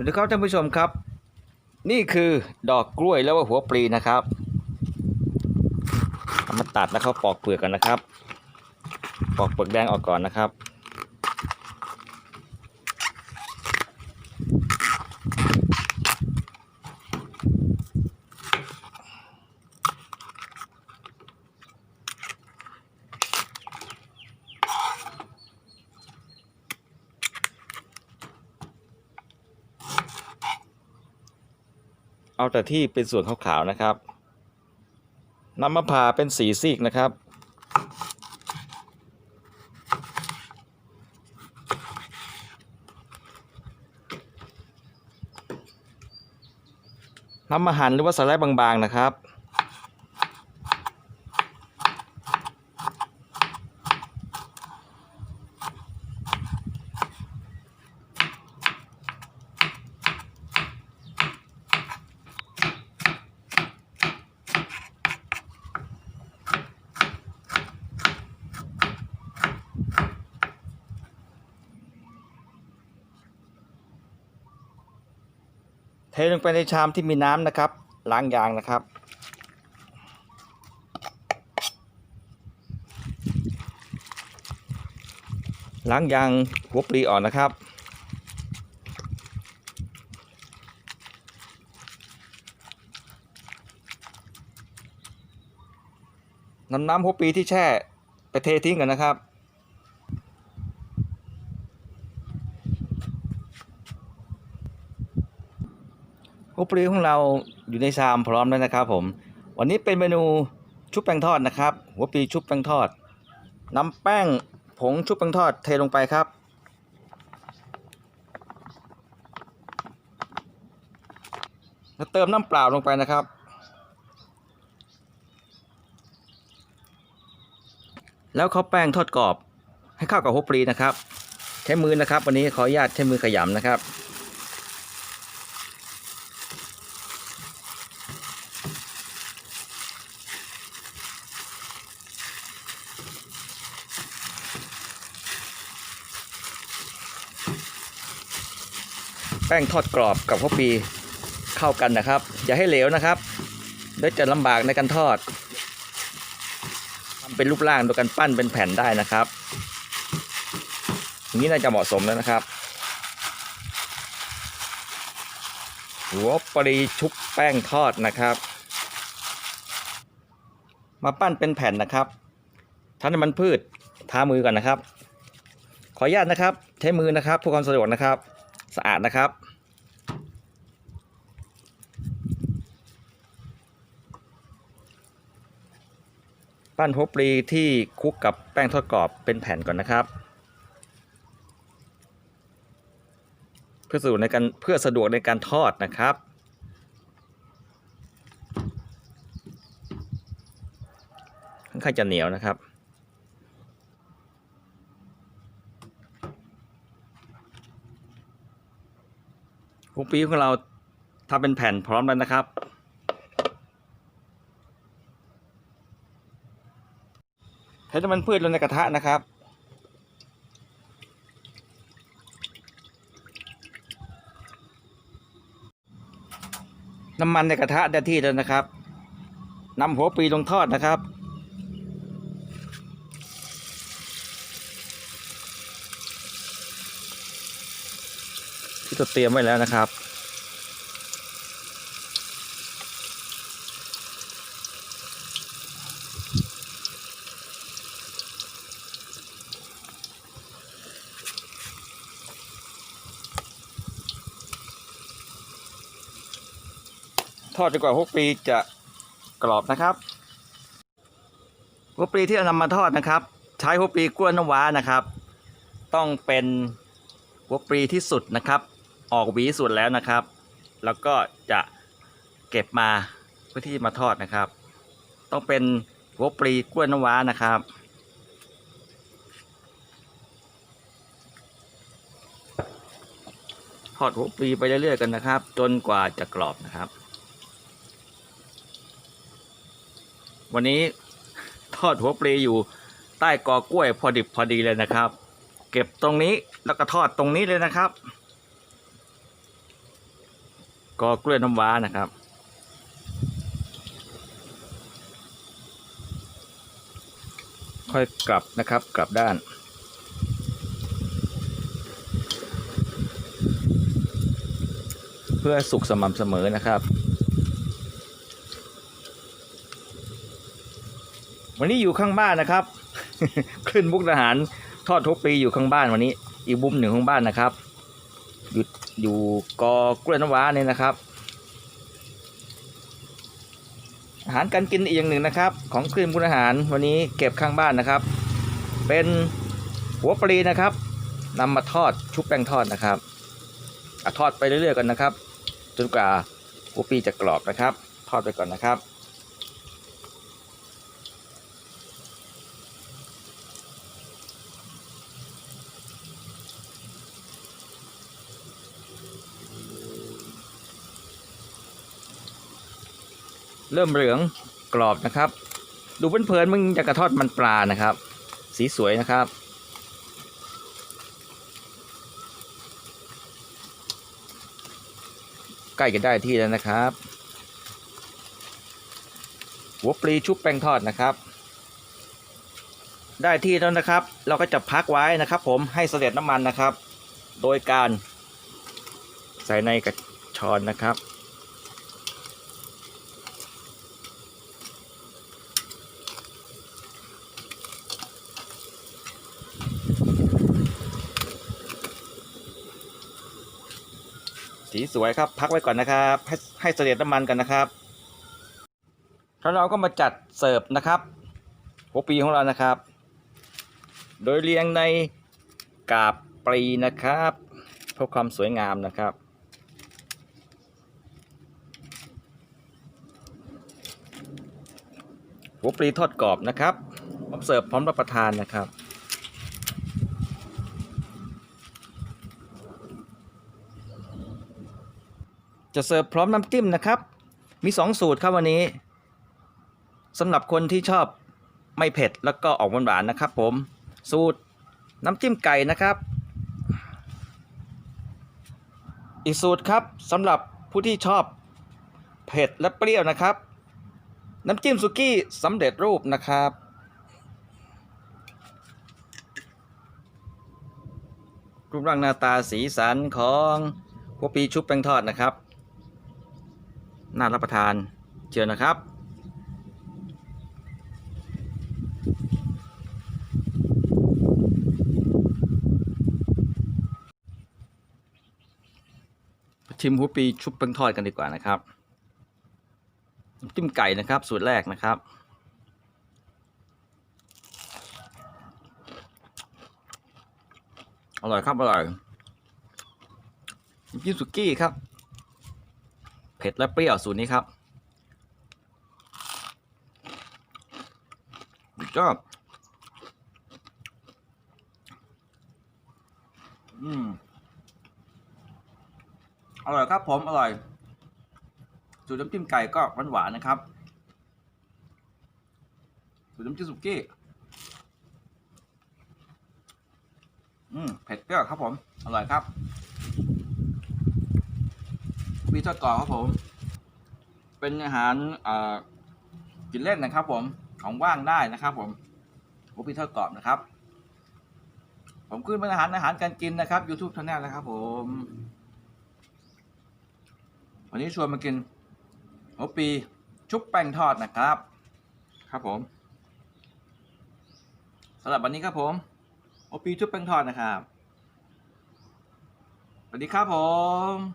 วัสดีครับท่านผู้ชมครับ นี่คือดอกกล้วยแล้วว่าหัวปลีนะครับเอามาตัดแล้วเขาปอกเปลือกกันนะครับ ปอกเปลือกแดงออกก่อนนะครับ เอาแต่ที่เป็นส่วนขาวๆนะครับนำมาผ่าเป็นสีซีกนะครับ นำมาหั่นหรือว่าสไลด์บางๆนะครับ เทลงไปในชามที่มีน้ำนะครับ ล้างยางนะครับ ล้างยางหัวปลีออกนะครับ นำน้ำหัวปลีที่แช่ไปเททิ้งกันนะครับ ปลีของเราอยู่ในชามพร้อมแล้วนะครับผม วันนี้เป็นเมนูชุบแป้งทอดนะครับ หัวปลีชุบแป้งทอดนำแป้งผงชุบแป้งทอดเทลงไปครับ แล้วเติมน้ำเปล่าลงไปนะครับ แล้วเขาแป้งทอดกรอบให้เข้ากับหัวปลีนะครับ ใช้มือนะครับ วันนี้ขออนุญาตใช้มือขยำนะครับ แป้งทอดกรอบกับข้าวปีเข้ากันนะครับ อย่าให้เหลวนะครับเดี๋ยวจะลำบากในการทอดทำเป็นรูปร่างโดยการปั้นเป็นแผ่นได้นะครับอย่างนี้น่าจะเหมาะสมแล้วนะครับ หัวปลีชุบแป้งทอดนะครับ มาปั้นเป็นแผ่นนะครับทานน้ำมันพืชทามือก่อนนะครับ ขออนุญาตนะครับ ใช้มือนะครับเพื่อความสะดวกนะครับ สะอาดนะครับ ปั้นหัวปลีที่คลุกกับแป้งทอดกรอบเป็นแผ่นก่อนนะครับ เพื่อสะดวกในการเพื่อสะดวกในการทอดนะครับค่อนข้างจะเหนียวนะครับ หัวปีของเราทำเป็นแผ่นพร้อมแล้วนะครับ ใช้น้ำมันพืชลงในกระทะนะครับน้ำมันในกระทะได้ที่แล้วนะครับนำหัวปีลงทอดนะครับ ที่เราเตรียมไว้แล้วนะครับ ทอดจนกว่าหัวปลีจะกรอบนะครับหัวปลีที่เรานำมาทอดนะครับ ใช้หัวปลีกล้วยน้ำว้านะครับ ต้องเป็นหัวปลีที่สุดนะครับ ออกหวีสุดแล้วนะครับ แล้วก็จะเก็บมาเพื่อที่มาทอดนะครับ ต้องเป็นหัวปลีกล้วยน้ำว้านะครับ ทอดหัวปลีไปเรื่อยๆกันนะครับ จนกว่าจะกรอบนะครับ วันนี้ทอดหัวปลีอยู่ใต้กอกล้วยพอดิบพอดีเลยนะครับ เก็บตรงนี้แล้วก็ทอดตรงนี้เลยนะครับ กอกล้วยน้ำว้านะครับ ค่อยกลับนะครับ กลับด้าน เพื่อสุกสม่ำเสมอนะครับวันนี้อยู่ข้างบ้านนะครับ ขึ้นมุกทหารทอดทุกปีอยู่ข้างบ้านวันนี้ อีกบุ้มหนึ่งของบ้านนะครับ อยู่อยู่กอกล้วยน้ำว้าเนี่ยนะครับ อาหารการกินอีกอย่างหนึ่งนะครับ ของคลื่นมุกอาหารวันนี้เก็บข้างบ้านนะครับ เป็นหัวปลีนะครับนำมาทอดชุบแป้งทอดนะครับอทอดไปเรื่อยๆกันนะครับ จนกว่าหัวปลีจะกรอบนะครับ ทอดไปก่อนนะครับ เริ่มเหลืองกรอบนะครับ ดูเพลินๆมึงจะกระทอดมันปลานะครับ สีสวยนะครับ ใกล้จะได้ที่แล้วนะครับ หัวปลีชุบแป้งทอดนะครับ ได้ที่แล้วนะครับ เราก็จะพักไว้นะครับ ผมให้เสด็จน้ำมันนะครับ โดยการใส่ในกระชอนนะครับ สีสวยครับ พักไว้ก่อนนะครับ ให้ให้เสด็จน้ำมันกันนะครับแล้วเราก็มาจัดเสิร์ฟนะครับหัวปีของเรานะครับ โดยเรียงในกาบปลีนะครับเพื่อความสวยงามนะครับหัวปลีทอดกรอบนะครับพร้อมเสิร์ฟพร้อมรับประทานนะครับ จะเสิร์ฟพร้อมน้ำจิ้มนะครับ มี 2 สูตรครับวันนี้สำหรับคนที่ชอบไม่เผ็ดแล้วก็ออกหวานๆนะครับผม สูตรน้ำจิ้มไก่นะครับ อีกสูตรครับสำหรับผู้ที่ชอบเผ็ดและเปรี้ยวนะครับ น้ำจิ้มสุกี้สำเร็จรูปนะครับ รูปร่างหน้าตาสีสันของหัวปีชุบแป้งทอดนะครับ น่ารับประทานเชิญนะครับ ชิมหัวปีชุบแป้งทอดกันดีกว่านะครับจิ้มไก่นะครับสูตรแรกนะครับอร่อยครับ อร่อยจิ้มสุกี้ครับ เผ็ดและเปรี้ยวสูตรนี้ครับก็อืมอร่อยครับผมอร่อยสูตรน้ำจิ้มไก่ก็หวานๆนะครับสูตรน้ำจิ้มสุกี้อืมเผ็ดเปรี้ยวครับผม อร่อยครับ ทอดกรอบครับผม เป็นอาหารอ่ากินเล่นนะครับ ผมของว่างได้นะครับ ผมหมูปีทอดกรอบนะครับ ผมขึ้นเป็นอาหารอาหารการกินนะครับ YouTube Channel นะครับ ผม วันนี้ชวนมากินหัวปีชุบแป้งทอดนะครับ ครับผมสำหรับวันนี้ครับผมหัวปีชุบแป้งทอดนะครับสวัสดีครับผม